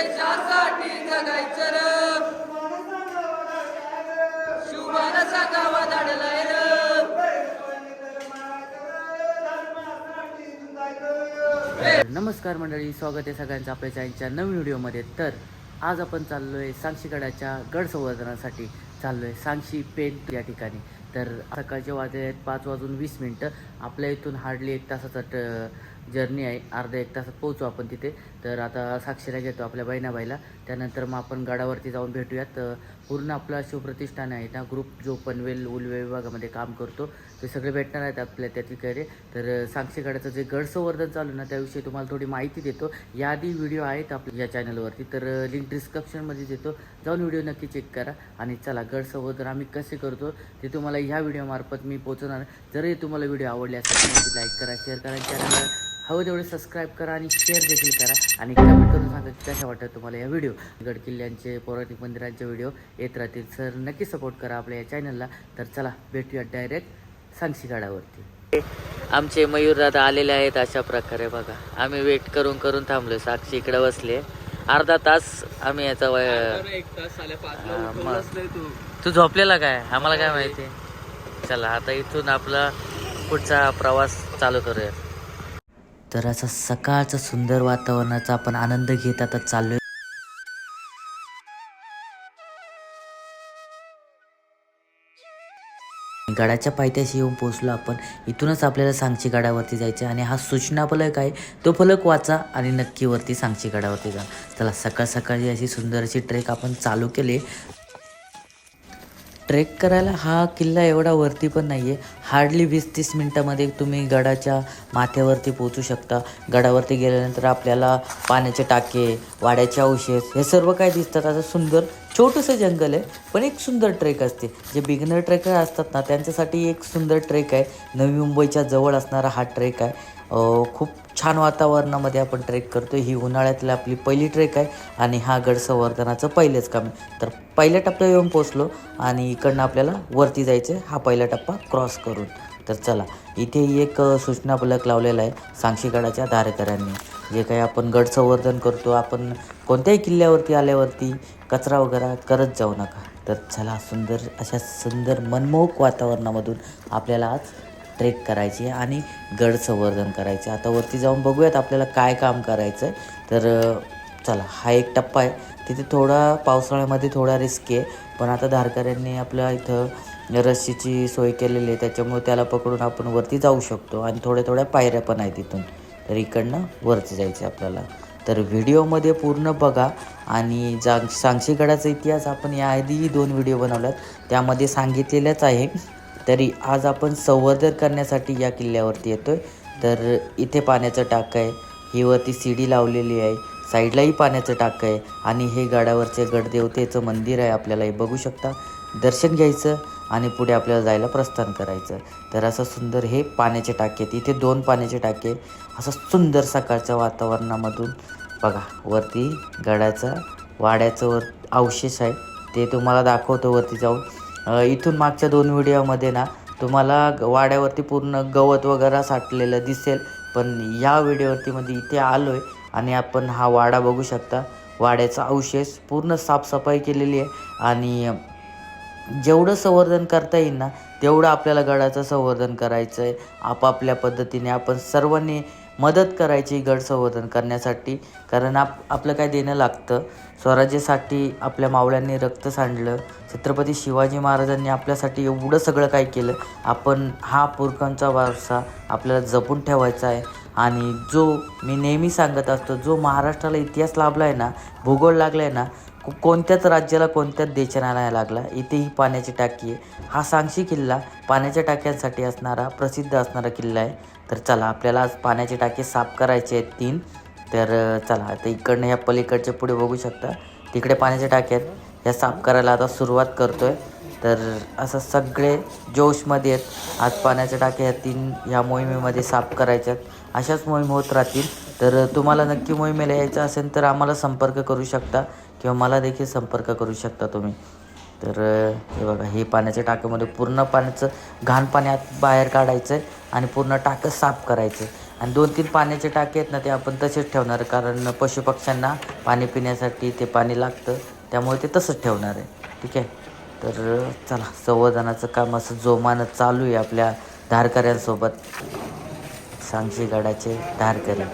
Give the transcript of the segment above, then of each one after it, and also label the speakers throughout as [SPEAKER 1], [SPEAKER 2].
[SPEAKER 1] देशासाठी जगायचं र. सांगावा धाडलाय र.
[SPEAKER 2] नमस्कार मंडळी स्वागत आहे सगळ्यांचं आपल्या चॅनलच्या नवीन व्हिडिओमध्ये. तर आज आपण चाललो आहे सांगशीगडाच्या गड संवर्धनासाठी चाललो आहे सांगशी पेन या ठिकाणी. तर सकाळचे वाजले आहेत पाच वाजून वीस मिनटं. आपल्या इथून हार्डली एक तासाचा ट जर्नी आहे. अर्ध्या एक तासात पोहोचू आपण तिथे. तर आता साक्षीला घेतो आपल्या बहिणाबाईला. त्यानंतर मग आपण गडावरती जाऊन भेटूयात. पूर्ण आपला शिवप्रतिष्ठान आहे ना ग्रुप जो पनवेल उलवे विभागामध्ये काम करतो ते सगळे भेटणार आहेत आपल्या त्या ठिकाणी. तर साक्षी गडाचं जे गडसंवर्धन चालू ना त्याविषयी तुम्हाला थोडी माहिती देतो. याआधी व्हिडिओ आहेत आपल्या या चॅनलवरती. तर लिंक डिस्क्रिप्शनमध्ये देतो. जाऊन व्हिडिओ नक्की चेक करा. आणि चला गडसंवर्धन आम्ही कसे करतो ते तुम्हाला ह्या व्हिडिओमार्फत मी पोचवणार जरी तुम्हाला व्हिडिओ आवडले असेल तर लाईक करा शेअर करा चॅनल हवं तेवढे सबस्क्राईब करा आणि शेअर देखील करा. आणि कमेंट करून सांगा की कशा वाटतात तुम्हाला या व्हिडिओ गड किल्ल्यांचे पौराणिक मंदिरांचे व्हिडिओ येत राहतील. सर नक्की सपोर्ट करा आपल्या या चॅनलला तर चला भेटूया डायरेक्ट सांगशी गडावरती आमचे मयूर दादा आलेले आहेत अशा प्रकारे बघा. आम्ही वेट करून करून थांबलो. साक्षी इकडे बसले. अर्धा तास आम्ही याचा वय
[SPEAKER 1] तू.
[SPEAKER 2] झोपलेला काय? आम्हाला काय माहिती? चला आता इथून आपला पुढचा प्रवास चालू करूया तर असं सकाळचं सुंदर वातावरणाचा आपण आनंद घेत आता चाललोय. गडाच्या पायथ्याशी येऊन पोहोचलो आपण. इथूनच आपल्याला सांगची गडावरती जायचं आणि हा सूचना फलक आहे तो फलक वाचा आणि नक्की वरती सांगची गडावरती जा. चला सकाळ सकाळी अशी सुंदर अशी ट्रेक आपण चालू केली. ट्रेक करायला हा किल्ला एवढा वरती पण नाही आहे हार्डली वीस तीस मिनटामध्ये तुम्ही गडाच्या माथ्यावरती पोहोचू शकता. गडावरती गेल्यानंतर आपल्याला पाण्याचे टाके वाड्याचे अवशेष हे सर्व काय दिसतात. असं सुंदर छोटंसं जंगल आहे पण एक सुंदर ट्रेक असते. जे बिगनर ट्रेकर असतात ना त्यांच्यासाठी एक सुंदर ट्रेक आहे. नवी मुंबईच्या जवळ असणारा हा ट्रेक आहे. खूप छान वातावरणामध्ये आपण ट्रेक करतो ही उन्हाळ्यातली आपली पहिली ट्रेक आहे आणि हा गड संवर्धनाचं पहिलेच काम आहे. तर पहिल्या टप्प्यावर येऊन पोचलो आणि इकडनं आपल्याला वरती जायचं आहे हा पहिला टप्पा क्रॉस करून. तर चला इथे एक सूचना फलक लावलेला आहे. सांगशीगडाच्या धारेकऱ्यांनी. जे काही आपण गड संवर्धन करतो आपण कोणत्याही किल्ल्यावरती आल्यावरती कचरा वगैरे करत जाऊ नका. तर चला सुंदर अशा सुंदर मनमोहक वातावरणामधून आपल्याला आज ट्रेक करायची आहे आणि गड संवर्धन करायचे आता वरती जाऊन बघूयात आपल्याला काय काम करायचं आहे तर चला हा एक टप्पा आहे. तिथे थोडा पावसाळ्यामध्ये थोडा रिस्क आहे. पण आता धारकऱ्यांनी आपल्या इथं रस्सीची सोय केलेली आहे. त्याच्यामुळे त्याला पकडून आपण वरती जाऊ शकतो आणि थोड्या थोड्या पायऱ्या पण आहेत तिथून तर इकडनं वरती जायचं आहे आपल्याला. तर व्हिडिओमध्ये पूर्ण बघा आणि जा सांगशीगडाचा इतिहास आपण याआधीही दोन व्हिडिओ बनवल्यात. त्यामध्ये सांगितलेलंच आहे. तरी आज आपण संवर्धन करण्यासाठी या किल्ल्यावरती येतो आहे तर इथे पाण्याचं टाकं आहे. ही वरती सीडी लावलेली आहे. साईडलाही पाण्याचं टाकं आहे. आणि हे गडावरचे गडदेवतेचं मंदिर आहे आपल्याला हे बघू शकता. दर्शन घ्यायचं. आणि पुढे आपल्याला जायला प्रस्थान करायचं. तर असं सुंदर हे पाण्याचे टाके आहेत. इथे दोन पाण्याचे टाके असं सुंदर सकाळच्या वातावरणामधून बघा वरती गडाचा वाड्याचं वर अवशेष आहे. ते तुम्हाला दाखवतो वरती जाऊन. इथून मागच्या दोन व्हिडिओमध्ये ना तुम्हाला ग- वाड्यावरती पूर्ण गवत वगैरे साठलेलं दिसेल. पण या व्हिडिओवरती म्हणजे इथे आलो आहे आणि आपण हा वाडा बघू शकता. वाड्याचा अवशेष पूर्ण साफसफाई केलेली आहे. आणि जेवढं संवर्धन करता येईल ना तेवढं आपल्याला गडाचं संवर्धन करायचं आहे आपापल्या पद्धतीने आपण सर्वांनी मदत करायची गड संवर्धन करण्यासाठी. कारण आप आपलं काय देणं लागतं. स्वराज्यासाठी आपल्या मावळ्यांनी रक्त सांडलं. छत्रपती शिवाजी महाराजांनी आपल्यासाठी एवढं सगळं काय केलं. आपण हा पुरखांचा वारसा आपल्याला जपून ठेवायचा आहे. आणि जो मी नेहमी सांगत असतो जो महाराष्ट्राला इतिहास लाभला आहे ना भूगोल लागला आहे ना कोणत्याच राज्याला कोणत्याच देशाला नाही लागला. इथे ही पाण्याची टाकी आहे. हा सांगशी किल्ला पाण्याच्या टाक्यांसाठी असणारा प्रसिद्ध असणारा किल्ला आहे. तर चला आपल्याला आज पाण्याचे टाके साफ करायचे आहेत तीन. तर चला आता इकडनं ह्या पलीकडच्या पुढे बघू शकता. तिकडे पाण्याचे टाके आहेत. ह्या साफ करायला आता सुरुवात करतो आहे तर असं सगळे जोशमध्ये आहेत. आज पाण्याच्या टाक्या ह्या तीन ह्या मोहिमेमध्ये साफ करायच्या आहेत. अशाच मोहीम होत राहतील. तर तुम्हाला नक्की मोहिमेला यायचं असेल तर आम्हाला संपर्क करू शकता. किंवा मला देखील संपर्क करू शकता तुम्ही. तर हे बघा हे पाण्याच्या टाक्यामध्ये पूर्ण पाण्याचं घाण पाणी बाहेर काढायचं आहे आणि पूर्ण टाकं साफ करायचं आहे आणि दोन तीन पाण्याचे टाके आहेत ना ते आपण तसेच ठेवणार कारण पशुपक्ष्यांना पाणी पिण्यासाठी ते पाणी लागतं त्यामुळे ते तसंच ठेवणार आहे. ठीक आहे? तर चला संवर्धनाचं काम असं जोमानं चालू आहे आपल्या धारकऱ्यांसोबत. सांगशी गडाचे धारकरी.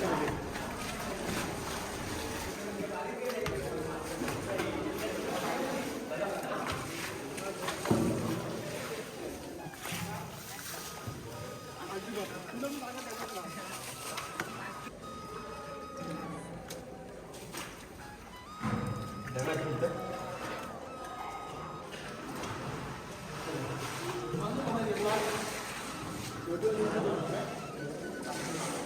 [SPEAKER 2] Thank you.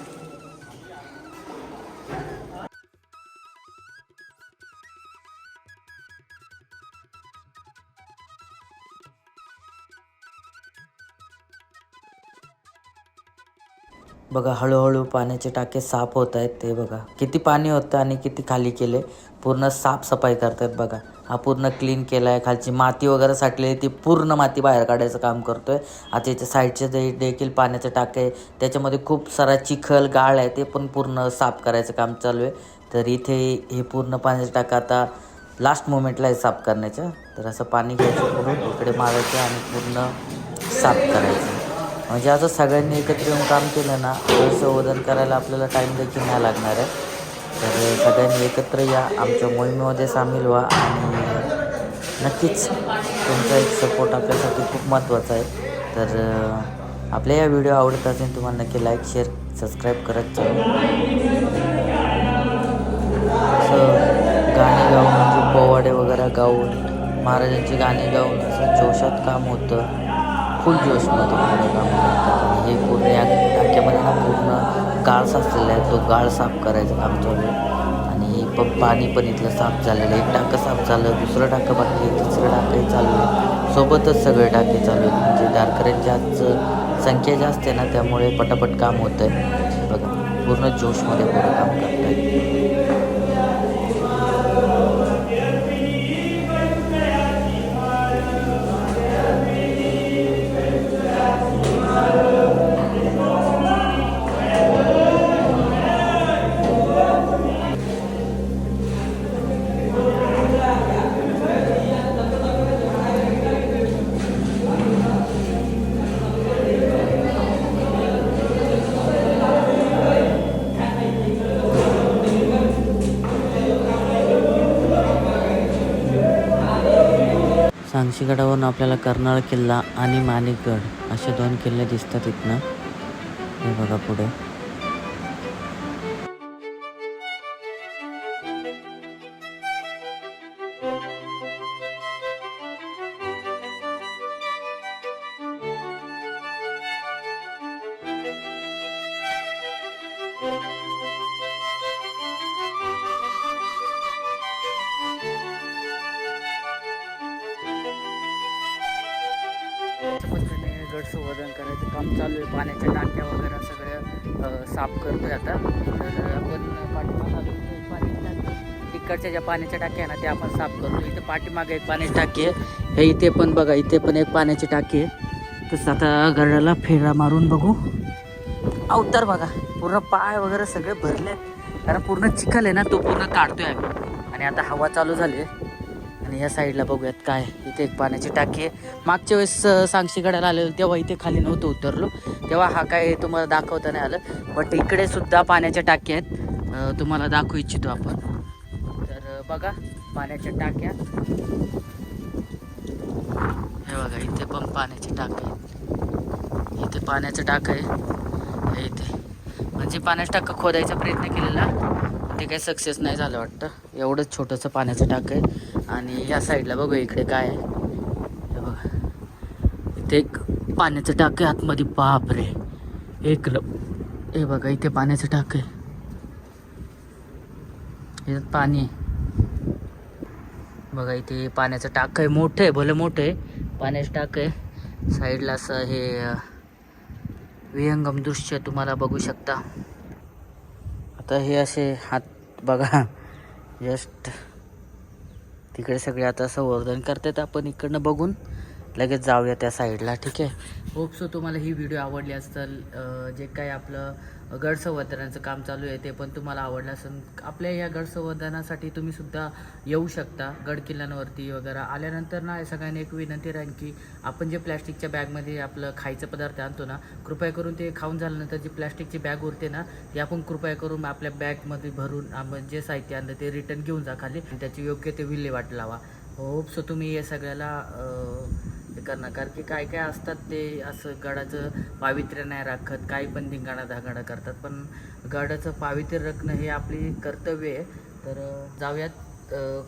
[SPEAKER 2] बघा हळूहळू पाण्याचे टाके साफ होत आहेत ते बघा. किती पाणी होतं आणि किती खाली केले पूर्ण साफसफाई करतायत बघा. हा पूर्ण क्लीन केला आहे खालची माती वगैरे साठलेली ती पूर्ण माती बाहेर काढायचं काम करतोय. आता याच्या साईडचे जे देखील पाण्याचे टाके आहे त्याच्यामध्ये खूप सारा चिखल गाळ आहे ते पण पूर्ण साफ करायचं काम चालू आहे. तर इथे हे पूर्ण पाण्याचे टाकं आता लास्ट मोमेंटला आहे साफ करण्याचं. तर असं पाणी घ्यायचं करून इकडे मारायचं आणि पूर्ण साफ करायचं. म्हणजे आता सगळ्यांनी एकत्र येऊन काम केलं ना तर संवर्धन करायला आपल्याला टाईम देखील नाही लागणार आहे. तर सगळ्यांनी एकत्र या आमच्या मोहिमेमध्ये सामील व्हा आणि नक्कीच तुमचा एक सपोर्ट आपल्यासाठी खूप महत्त्वाचा आहे. तर आपल्या या व्हिडिओ आवडत असेल तुम्हाला नक्की लाईक शेअर सबस्क्राईब करत चालू असं गाणे गाऊन म्हणजे पोवाडे वगैरे गाऊन महाराजांची गाणी गाऊन असं जोशात काम होतं. फुल जोशमध्ये पूर्ण काम करतात हे पूर्ण या टाक्यामध्ये ना पूर्ण गाळ साचलेला आहे. तो गाळ साफ करायचं काम चालू आहे. आणि पण पाणी पण इथलं साफ झालेलं आहे. एक टाकं साफ झालं दुसरं टाकं बाकी आहे तिसरं टाकंही चालू आहे. सोबतच सगळे टाके चालू आहेत. म्हणजे धारकऱ्यांची आज संख्या जास्त आहे ना त्यामुळे पटापट काम होतं आहे बघा पूर्ण जोशमध्ये पूर्ण काम करत आहे सांगशीगडावरून आपल्याला कर्नाळ किल्ला आणि माणिकगड असे दोन किल्ले दिसतात इथनं. हे बघा पुढे. संवर्धन करायचं काम चालू आहे. पाण्याच्या टाक्या वगैरे सगळं साफ साफ करतोय आता. तर आपण पाठीमागे पाण्याची टाकी तिकडच्या ज्या पाण्याच्या टाक्या आहे ना त्या आपण साफ करतो इथे पाठीमागे एक पाण्याची टाकी आहे. हे इथे पण बघा इथे पण एक पाण्याची टाकी आहे. तसं आता घराला फेरा मारून बघू. अवतार बघा पूर्ण पाय वगैरे सगळे भरले. कारण पूर्ण चिखल आहे ना तो पूर्ण काढतोय आम्ही. आणि आता हवा चालू झाली आहे. आणि या साईडला बघूयात काय. इथे एक पाण्याची टाकी आहे. मागच्या वेळेस सांगशी सांगशीगडाला आलेलो तेव्हा इथे खाली नव्हतं उतरलो. तेव्हा हा काय तुम्हाला दाखवता नाही आलं. बट इकडे सुद्धा पाण्याच्या टाक्या आहेत. तुम्हाला दाखवू इच्छितो आपण. तर बघा पाण्याच्या टाक्या. हे बघा इथे पण पाण्याची टाकी आहेत. इथे पाण्याचं टाक आहे. इथे. म्हणजे पाण्याचं टाकं खोदायचा प्रयत्न केलेला. ते काही सक्सेस नाही झालं वाटतं. एवढंच छोटंसं पाण्याचं टाक आहे. आणि या साईडला बघू इकडे काय आहे. बघा. इथे एक पाण्याचं टाक आहे आतमध्ये. बाप रे एक ल हे बघा इथे पाण्याचं टाक आहे. याच्यात पाणी बघा इथे पाण्याचं टाक आहे. मोठं आहे भलं मोठं आहे. पाण्याचं टाक आहे. साईडला असं हे विहंगम दृश्य तुम्हाला बघू शकता. आता हे असे हात बघा. जस्ट तिकडे सगळे आता संवर्धन करतात. आपण इकडनं बघून लगेच जाऊया त्या साईडला ठीक आहे? होप सो तुम्हाला ही व्हिडिओ आवडली असेल जे काही आपलं गडसंवर्धनाचं काम चालू आहे ते पण तुम्हाला आवडलं असेल. आपल्या या गडसंवर्धनासाठी तुम्ही सुद्धा येऊ शकता गड किल्ल्यांवरती वगैरे. आल्यानंतर ना सगळ्यांनी एक विनंती राहील की आपण जे प्लॅस्टिकच्या बॅगमध्ये आपलं खायचं पदार्थ आणतो ना कृपया करून ते खाऊन झाल्यानंतर जी प्लॅस्टिकची बॅग उरते ना ती आपण कृपया करून आपल्या बॅगमध्ये भरून आपण जे साहित्य आणलं ते रिटर्न घेऊन जा खाली आणि त्याची योग्य ते विल्हेवाट लावा. होप सो तुम्ही या सगळ्याला हे करणार. कारण की काय काय असतात ते असं गडाचं पावित्र्य नाही राखत काही पण धिंगाणा धागाणा करतात. पण गडाचं पावित्र्य राखणं हे आपली कर्तव्य आहे. तर जाऊयात.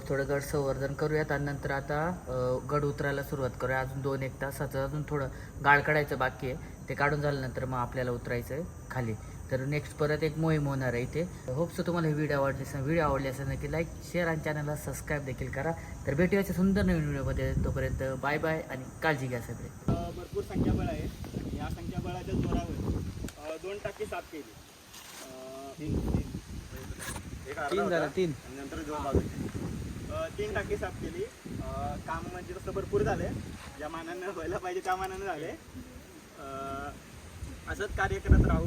[SPEAKER 2] थोडं गड संवर्धन करूयात आणि नंतर आता गड उतरायला सुरुवात करूया. अजून दोन एक तासाचं अजून थोडं गाळ काढायचं बाकी आहे. ते काढून झाल्यानंतर मग आपल्याला उतरायचं आहे खाली. तर नेक्स्ट परत एक मोहीम होणार आहे इथे. होप सो तुम्हाला हे व्हिडिओ आवडले असेल व्हिडिओ आवडले असेल नक्की लाईक शेअर आणि चॅनलला सबस्क्राईब देखील करा. तर भेटूया अशा सुंदर नवीन व्हिडिओमध्ये तोपर्यंत बाय बाय आणि काळजी घ्या सगळे.
[SPEAKER 3] भरपूर संख्याबळ आहे. या संख्याबळाच्या जोरावर दोन टाकी साफ केली. अ,
[SPEAKER 4] तीन झालं तीन.
[SPEAKER 3] अ, तीन टाकी साफ केली. काम म्हणजे तसं भरपूर झाले ज्या मानानं व्हायला पाहिजे त्या मानानं झाले असंच कार्य करत राहू.